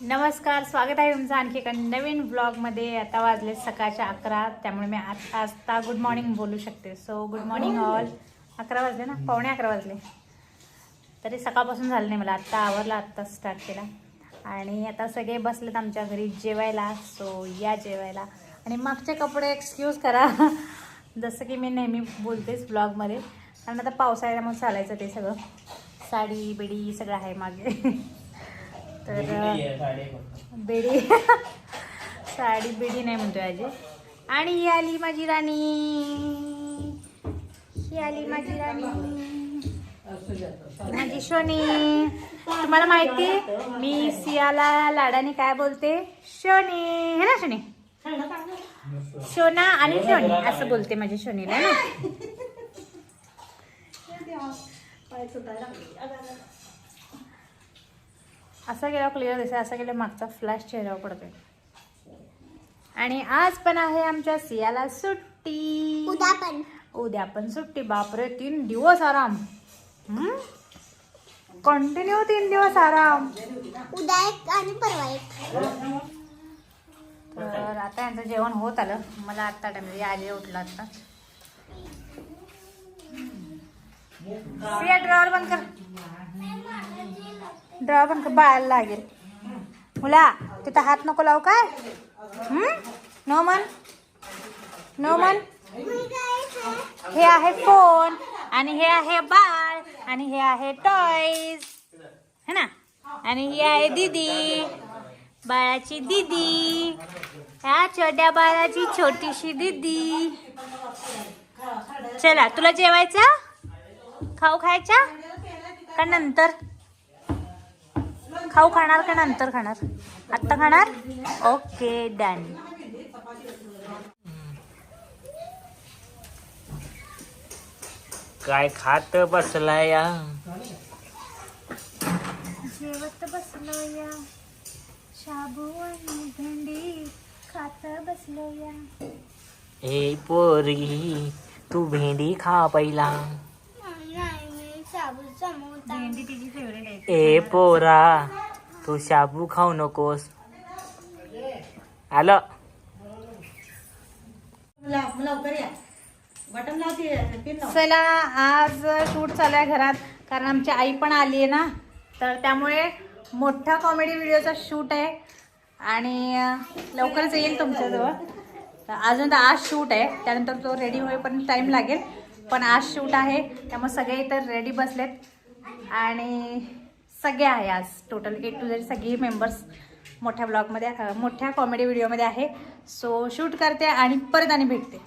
नमस्कार स्वागत आहे तुमचं आणखी एका नवीन ब्लॉगमध्ये आता वाजले सकाळच्या अकरा त्यामुळे मी आज आता गुड मॉर्निंग बोलू शकते. सो गुड मॉर्निंग ऑल अकरा वाजले ना? पावणे अकरा वाजले. तरी सकाळपासून झालं नाही मला. आत्ता आवरला आत्ता स्टार्ट केला. आणि आता सगळे बसलेत आमच्या घरी जेवायला. सो या जेवायला. आणि मागचे कपडे एक्सक्यूज करा. जसं की मी नेहमी बोलतेच ब्लॉगमध्ये कारण आता पावसाळ्यामुळे चालायचं ते सगळं. साडी बिडी सगळं आहे मागे. तर बेडी साडी बेडी. नाही म्हणतोय आजी. आणि ही आली माझी राणी. ही आली माझी राणी. माझी शोनी तुम्हाला माहिती मी सियाला लाडाने काय बोलते? शोनी है ना शोनी शोना आणि शोनी असं बोलते माझी शोनीला ना? असा गेला क्लिअर दिसत असा गेला मागचा फ्लॅश चेहऱ्यावर पडतोय. आणि आज पण आहे आमच्या सियाला सुट्टी. उद्या पण. उद्या पण सुट्टी बापरे तीन दिवस आराम. कंटिन्यू तीन दिवस आराम. उद्या एक आणि परवा एक. तर आता यांचं जेवण होत आलं. मला आत्ता टाइम आले उठला आता. सिया ड्रॉवर बंद कर. ड्रॉवर बंद कर बाळाला लागेल. मुला तिथं हात नको लावू काय? नो मन? नो मन? हे आहे फोन आणि हे आहे बाळ आणि हे आहे टॉयज है ना? आणि ही आहे दीदी बाळाची दीदी. ह्या छोट्या बाळाची छोटीशी दीदी. चला तुला जेवायचं? खाऊ खायचा का नंतर? खाऊ खाणार का नंतर खाणार? आत्ता खाणार? Okay done. काय खात बसलाय? या जेवत बसलो या शाबू आणि भेंडी खात बसलो या ए पोरी तू भेंडी खा पहिला. भेंडी तिची फेवरेट आहे. ए पोरा तू शाबू खाऊ नकोस. आलं. चला आज शूट चालू आहे घरात कारण आमची आई पण आली आहे ना. तर त्यामुळे मोठा कॉमेडी व्हिडिओचा शूट आहे. आणि अं, लवकरच येईल तुमच्याजवळ. तर अजून तर आज शूट आहे. त्यानंतर तो रेडी होईपर्यंत टाईम लागेल. पण आज शूट आहे. त्यामुळे सगळे इतर रेडी बसलेत. आणि सगळे आहे आज. टोटल एट टू झेड सगळी मेंबर्स मोठ्या ब्लॉगमध्ये मोठ्या कॉमेडी व्हिडिओमध्ये आहे. सो शूट करते आणि परत आणि भेटते.